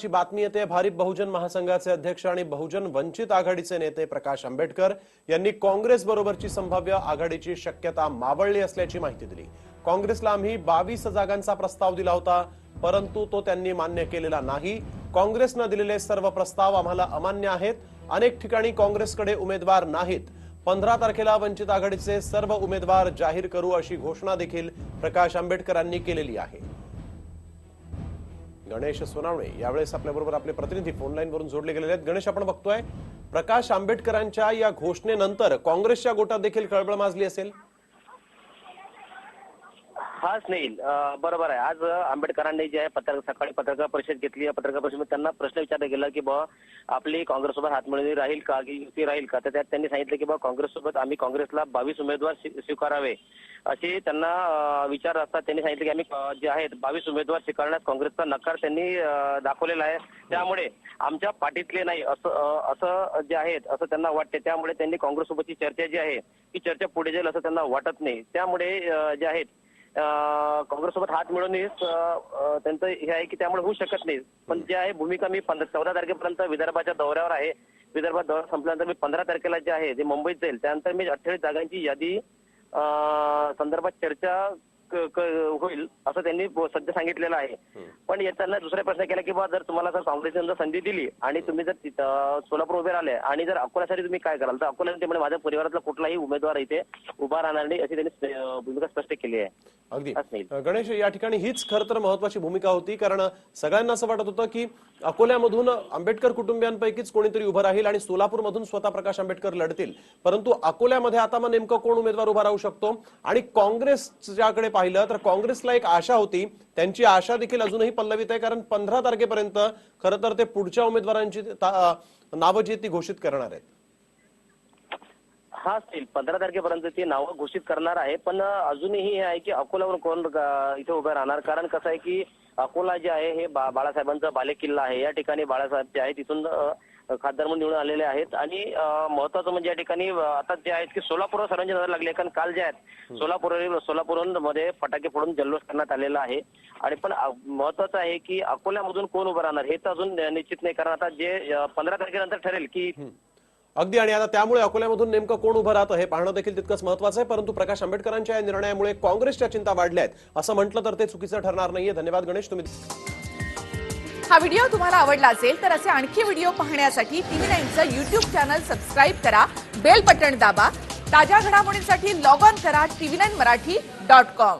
ची बातमी येते. भारिप बहुजन महासंघाचे अध्यक्ष आणि बहुजन वंचित आघाडीचे नेते प्रकाश आंबेडकर यांनी काँग्रेस बरोबरची संभाव्य आघाडीची शक्यता मावळली असल्याची माहिती दिली. काँग्रेसला आम्ही बावीस जागांचा प्रस्ताव दिला होता परंतु तो त्यांनी मान्य केलेला नाही. काँग्रेसनं दिलेले सर्व प्रस्ताव आम्हाला अमान्य आहेत. अनेक ठिकाणी काँग्रेसकडे उमेदवार नाहीत. पंधरा तारखेला वंचित आघाडीचे सर्व उमेदवार जाहीर करू अशी घोषणा देखील प्रकाश आंबेडकरांनी केलेली आहे. गणेश सोनावणे यावेळेस आपल्याबरोबर आपले प्रतिनिधी फोन लाईन वरून जोडले गेलेले आहेत. गणेश आपण बघतोय प्रकाश आंबेडकरांच्या या घोषणेनंतर काँग्रेसच्या गोटात देखील खळबळ माजली असेल? खास नाही. बरोबर आहे. आज आंबेडकरांनी जे आहे पत्रकार सकाळी पत्रकार परिषद घेतली. पत्रकार परिषदेमध्ये त्यांना प्रश्न विचारला गेला की बा आपली काँग्रेससोबत हातमिळवणी राहील का? की युती राहील का? तर त्यात त्यांनी सांगितलं की बा काँग्रेससोबत आम्ही काँग्रेसला बावीस उमेदवार स्वीकारावे. असे त्यांना विचार असतात. त्यांनी सांगितलं की आम्ही जे आहेत बावीस उमेदवार स्वीकारण्यास काँग्रेसचा नकार त्यांनी दाखवलेला आहे. त्यामुळे आमच्या पाठीतले नाही. असं असं जे आहेत असं त्यांना वाटते. त्यामुळे त्यांनी काँग्रेससोबतची चर्चा जी आहे ती चर्चा पुढे जाईल असं त्यांना वाटत नाही. त्यामुळे जे आहेत काँग्रेससोबत हात अं, त्यांचं हे आहे की त्यामुळे होऊ शकत नाही. पण जे आहे भूमिका मी पंधरा चौदा तारखेपर्यंत विदर्भाच्या दौऱ्यावर आहे. विदर्भात दौरा संपल्यानंतर मी पंधरा तारखेला जे आहे ते मुंबईत जाईल त्यानंतर मी अठ्ठावीस जागांची यादी संदर्भात चर्चा होईल असं त्यांनी सध्या सांगितलेलं आहे. पण याच्यानं दुसरा प्रश्न केला की बा जर तुम्हाला जर काँग्रेसने जर संधी दिली आणि तुम्ही जर सोलापूर उभे राहिले आणि जर अकोल्यासाठी तुम्ही काय कराल तर अकोल्याने ते म्हणे माझ्या परिवारातला कुठलाही उमेदवार इथे उभा राहणार नाही अशी त्यांनी भूमिका स्पष्ट केली आहे. अगदी. गणेश या ठिकाणी हीच खरं तर महत्वाची भूमिका होती कारण सगळ्यांना असं वाटत होतं की अकोल्यामधून आंबेडकर कुटुंबियांपैकीच कोणीतरी उभं राहील आणि सोलापूरमधून स्वतः प्रकाश आंबेडकर लढतील. परंतु अकोल्यामध्ये आता मग नेमकं कोण उमेदवार उभा राहू शकतो? आणि काँग्रेसच्याकडे पाहिलं तर काँग्रेसला एक आशा होती. त्यांची आशा देखील अजूनही पल्लवित आहे कारण पंधरा तारखेपर्यंत खरं तर ते पुढच्या उमेदवारांची नावं जी ती घोषित करणार आहेत. हा असतील पंधरा तारखेपर्यंत ती नावं घोषित करणार आहे. पण अजूनही हे आहे की अकोल्यावरून कोण इथे उभं राहणार? कारण कसं आहे की अकोला जे आहे हे बा- बाळासाहेबांचा बालेकिल्ला आहे. या ठिकाणी बाळासाहेब जे आहे तिथून खासदार म्हणून निवडून आलेले आहेत. आणि महत्वाचं म्हणजे या ठिकाणी आता जे आहेत की सोलापूर सर्वांची नजर लागली कारण काल जे आहेत सोलापूर सोलापूरमध्ये फटाके फोडून जल्लोष करण्यात आलेला आहे. आणि पण महत्वाचं आहे की अकोल्यामधून कोण उभं राहणार? हे तर अजून निश्चित नाही. कारण आता जे पंधरा तारखेनंतर ठरेल की अगदी आणि आता त्यामुळे अकोल्यामधून नेमकं कोण उभं राहतं हे पाहणं देखील तितकंच महत्वाचं आहे. परंतु प्रकाश आंबेडकरांच्या या निर्णयामुळे काँग्रेसच्या चिंता वाढल्या आहेत. असं म्हटलं तर ते चुकीचं ठरणार नाहीये. धन्यवाद गणेश. तुम्ही हा व्हिडिओ तुम्हाला आवडला असेल तर असे आणखी व्हिडिओ पाहण्यासाठी टीव्ही नाईनचं युट्यूब चॅनल सबस्क्राईब करा बेल बटन दाबा ताज्या घडामोडींसाठी लॉग ऑन करा TV nine Marathi dot com.